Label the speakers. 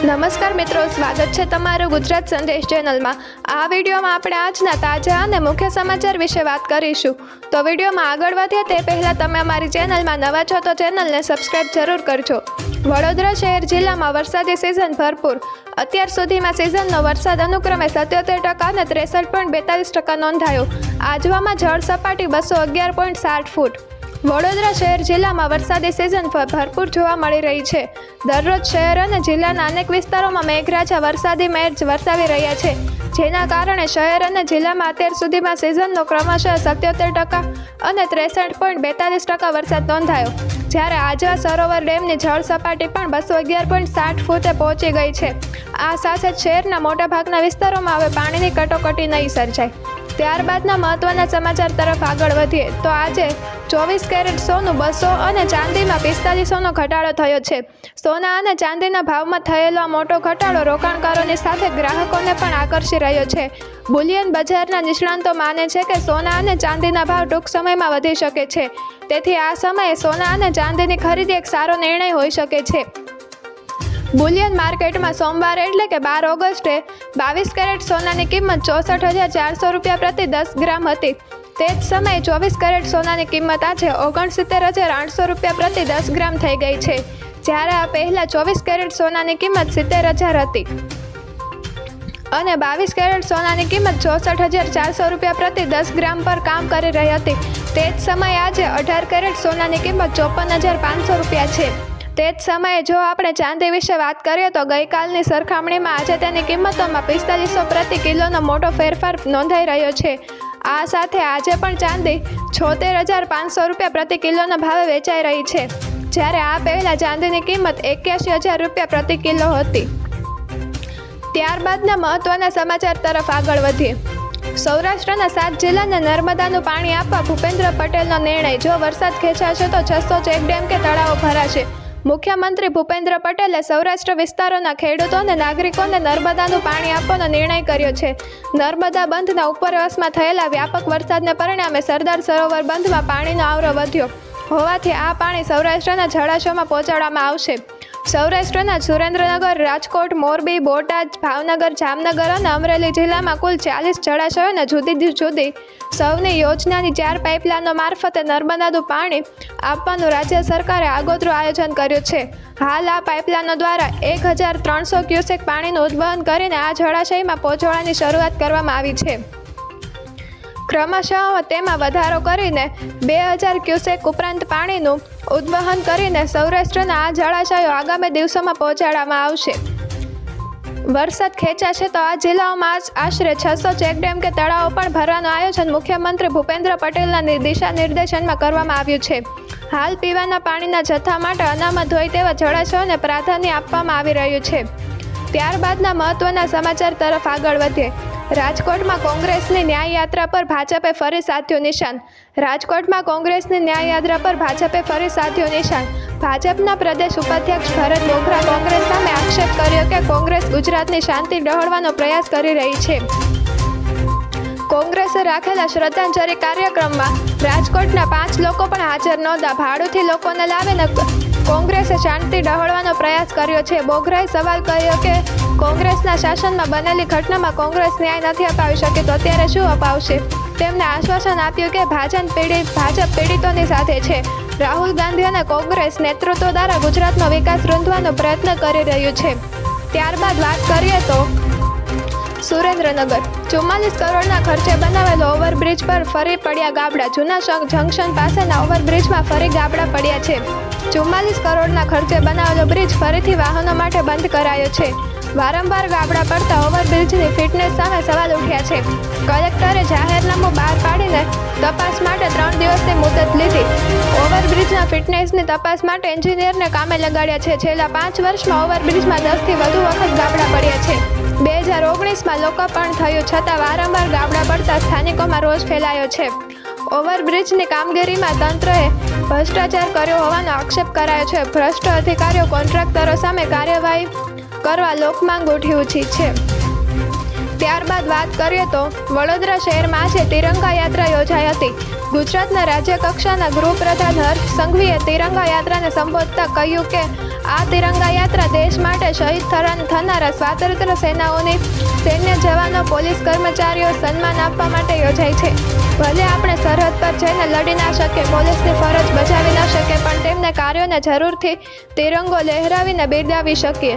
Speaker 1: નમસ્કાર મિત્રો, સ્વાગત છે તમારું ગુજરાત સંદેશ ચેનલમાં. આ વિડીયોમાં આપણે આજના તાજા અને મુખ્ય સમાચાર વિશે વાત કરીશું. તો વિડીયોમાં આગળ વધીએ તે પહેલાં તમે અમારી ચેનલમાં નવા છો તો ચેનલને સબસ્ક્રાઇબ જરૂર કરજો. વડોદરા શહેર જિલ્લામાં વરસાદી સિઝન ભરપૂર. અત્યાર સુધીમાં સિઝનનો વરસાદ અનુક્રમે સત્યોતેર ટકા અને ત્રેસઠ પોઈન્ટ બેતાલીસ ટકા નોંધાયો. આજવામાં જળ સપાટી બસો અગિયાર પોઈન્ટ સાઠ ફૂટ. વડોદરા શહેર જિલ્લામાં વરસાદી સિઝન ભરપૂર જોવા મળી રહી છે. દરરોજ શહેર અને જિલ્લાના અનેક વિસ્તારોમાં મેઘરાજા વરસાદી મેઘ વરસાવી રહ્યા છે. જેના કારણે શહેર અને જિલ્લામાં અત્યાર સુધીમાં સિઝનનો ક્રમશઃ સત્યોતેર ટકા અને ત્રેસઠ પોઈન્ટ બેતાલીસ ટકા વરસાદ નોંધાયો. જ્યારે આજવા સરોવર ડેમની જળ સપાટી પણ બસો અગિયાર પોઈન્ટ સાઠ ફૂટે પહોંચી ગઈ છે. આ સાથે શહેરના મોટાભાગના વિસ્તારોમાં હવે પાણીની કટોકટી નહીં સર્જાય. ત્યારબાદના મહત્વના સમાચાર તરફ આગળ વધીએ, તો આજે ચોવીસ કેરેટ સોનું, બસો અને ચાંદીમાં પિસ્તાલીસોનો ઘટાડો થયો છે. સોના અને ચાંદીના ભાવમાં થયેલો આ મોટો ઘટાડો રોકાણકારોની સાથે ગ્રાહકોને પણ આકર્ષી રહ્યો છે. બુલિયન બજારના નિષ્ણાંતો માને છે કે સોના અને ચાંદીના ભાવ ટૂંક સમયમાં વધી શકે છે. તેથી આ સમયે સોના અને ચાંદીની ખરીદી એક સારો નિર્ણય હોઈ શકે છે. બુલિયન માર્કેટમાં સોમવારે એટલે કે બાર ઓગસ્ટે બાવીસ કેરેટ સોનાની કિંમત ચોસઠ હજાર ચારસો રૂપિયા પ્રતિ દસ ગ્રામ હતી. તે જ સમયે ચોવીસ કેરેટ સોનાની કિંમત આજે ઓગણસિત્તેર હજાર આઠસો રૂપિયા પ્રતિ દસ ગ્રામ થઈ ગઈ છે, જ્યારે આ પહેલાં ચોવીસ કેરેટ સોનાની કિંમત સિત્તેર હજાર હતી. અને બાવીસ કેરેટ સોનાની કિંમત ચોસઠ હજાર ચારસો રૂપિયા પ્રતિ દસ ગ્રામ પર કામ કરી રહી હતી. તે જ સમયે આજે અઢાર કેરેટ સોનાની કિંમત ચોપન હજાર પાંચસો રૂપિયા છે. તે જ સમયે જો આપણે ચાંદી વિશે વાત કરીએ તો ગઈકાલની સરખામણીમાં આજે તેની કિંમતોમાં પિસ્તાલીસો પ્રતિ કિલોનો મોટો ફેરફાર નોંધાઈ રહ્યો છે. આ સાથે આજે પણ ચાંદી છોતેર હજાર પાંચસો રૂપિયા પ્રતિ કિલોના ભાવે વેચાઈ રહી છે. જ્યારે આ પહેલાં ચાંદીની કિંમત એક્યાસી હજાર રૂપિયા પ્રતિ કિલો હતી. ત્યારબાદના મહત્વના સમાચાર તરફ આગળ વધીએ. સૌરાષ્ટ્રના સાત જિલ્લાને નર્મદાનું પાણી આપવા ભૂપેન્દ્ર પટેલનો નિર્ણય. જો વરસાદ ખેંચાશે તો છસો ચેકડેમ કે તળાવો ભરાશે. મુખ્યમંત્રી ભૂપેન્દ્ર પટેલે સૌરાષ્ટ્ર વિસ્તારોના ખેડૂતો અને નાગરિકોને નર્મદાનું પાણી આપવાનો નિર્ણય કર્યો છે. નર્મદા બંધના ઉપરવાસમાં થયેલા વ્યાપક વરસાદને પરિણામે સરદાર સરોવર બંધમાં પાણીનો આવરો વધ્યો. હોવાથી આ પાણી સૌરાષ્ટ્રના જળાશયોમાં પહોંચાડવામાં આવશે. સૌરાષ્ટ્રના સુરેન્દ્રનગર, રાજકોટ, મોરબી, બોટાદ, ભાવનગર, જામનગર અને અમરેલી જિલ્લામાં કુલ ચાલીસ જળાશયોને જુદી જુદી સૌની યોજનાની ચાર પાઇપલાઇનો મારફતે નર્મદાનું પાણી આપવાનું રાજ્ય સરકારે આગોતરું આયોજન કર્યું છે. હાલ આ પાઇપલાઇનો દ્વારા એક હજાર ત્રણસો ક્યુસેક પાણીનું ઉદ્વહન કરીને આ જળાશયમાં પહોંચવાની શરૂઆત કરવામાં આવી છે. ક્રમશઃ તેમાં વધારો કરીને બે હજાર ક્યુસેક ઉપરાંત પાણીનું ઉદ્વહન કરીને સૌરાષ્ટ્રના આ જળાશયો આગામી દિવસોમાં પહોંચાડવામાં આવશે. વરસાદ ખેંચાશે તો આ જિલ્લાઓમાં આજ- આશરે છસો ચેકડેમ કે તળાવો પણ ભરવાનું આયોજન મુખ્યમંત્રી ભૂપેન્દ્ર પટેલના દિશા નિર્દેશનમાં કરવામાં આવ્યું છે. હાલ પીવાના પાણીના જથ્થા માટે અનામત હોય તેવા જળાશયોને પ્રાધાન્ય આપવામાં આવી રહ્યું છે. ત્યારબાદના મહત્વના સમાચાર તરફ આગળ વધીએ. રાજકોટમાં કોંગ્રેસની ન્યાયયાત્રા પર ભાજપે ફરી સાધ્યું નિશાન. રાજકોટમાં કોંગ્રેસની ન્યાયયાત્રા પર ભાજપે ફરી સાધ્યું નિશાન. ભાજપના પ્રદેશ ઉપાધ્યક્ષ ભરત બોખરા કોંગ્રેસ સામે આક્ષેપ કર્યો કે કોંગ્રેસ ગુજરાતની શાંતિ ડહોળવાનો પ્રયાસ કરી રહી છે. કોંગ્રેસે રાખેલા શ્રદ્ધાંજલિ કાર્યક્રમમાં રાજકોટના પાંચ લોકો પણ હાજર નહોતા. ભાડુથી લોકોને લાવીને કોંગ્રેસે શાંતિ ડહોળવાનો પ્રયાસ કર્યો છે. બોગરાએ સવાલ કર્યો કે કોંગ્રેસના શાસનમાં બનેલી ઘટનામાં કોંગ્રેસ ન્યાય નથી અપાવી શકી તો અત્યારે શું અપાવશે? તેમને આશ્વાસન આપ્યું કે ભાજપ પીડિત ભાજપ પીડિતોની સાથે છે. રાહુલ ગાંધી અને કોંગ્રેસ નેતૃત્વ દ્વારા ગુજરાતનો વિકાસ રૂંધવાનો પ્રયત્ન કરી રહ્યું છે. ત્યારબાદ વાત કરીએ તો સુરેન્દ્રનગર. ચુમ્માલીસ કરોડના ખર્ચે બનાવેલો ઓવરબ્રિજ પર ફરી પડ્યા ગાબડા. જૂના જંકશન પાસેના ઓવરબ્રિજમાં ફરી ગાબડા પડ્યા છે. ચુમ્માલીસ કરોડના ખર્ચે બનાવેલો બ્રિજ ફરીથી વાહનો માટે બંધ કરાયો છે. વારંવાર ગાબડા પડતા ઓવરબ્રિજની ફિટનેસ સામે સવાલ ઉઠ્યા છે. કલેક્ટરે જાહેરનામું બહાર પાડીને તપાસ માટે ત્રણ દિવસની મુદત લીધી. ઓવરબ્રિજના ફિટનેસની તપાસ માટે એન્જિનિયરને કામે લગાડ્યા છે. છેલ્લા પાંચ વર્ષમાં ઓવરબ્રિજમાં દસથી વધુ વખત ગાબડા પડ્યા છે. બે હજાર ઓગણીસમાં લોકાર્પણ થયું છતાં વારંવાર ગાબડા પડતા સ્થાનિકોમાં રોષ ફેલાયો છે. ઓવરબ્રિજની કામગીરીમાં તંત્રએ ભ્રષ્ટાચાર કર્યો હોવાનો આક્ષેપ કરાયો છે. ભ્રષ્ટ અધિકારીઓ કોન્ટ્રાક્ટરો સામે કાર્યવાહી કરવા લોકમાંગ ઉઠી ઉછી છે. ત્યારબાદ વાત કરીએ તો વડોદરા શહેરમાં આજે તિરંગા યાત્રા યોજાઈ હતી. ગુજરાતના રાજ્ય કક્ષાના ગૃહપ્રધાન હર્ષ સંઘવીએ તિરંગા યાત્રાને સંબોધતા કહ્યું કે, આ તિરંગા યાત્રા દેશ માટે શહીદ થનારા સ્વાતંત્ર્ય સેનાઓની, સૈન્ય જવાનો, પોલીસ કર્મચારીઓ સન્માન આપવા માટે યોજાય છે. ભલે આપણે સરહદ પર જઈને લડી ના શકીએ, પોલીસની ફરજ બજાવી ન શકીએ, પણ તેમના કાર્યોને જરૂરથી તિરંગો લહેરાવીને બિરદાવી શકીએ.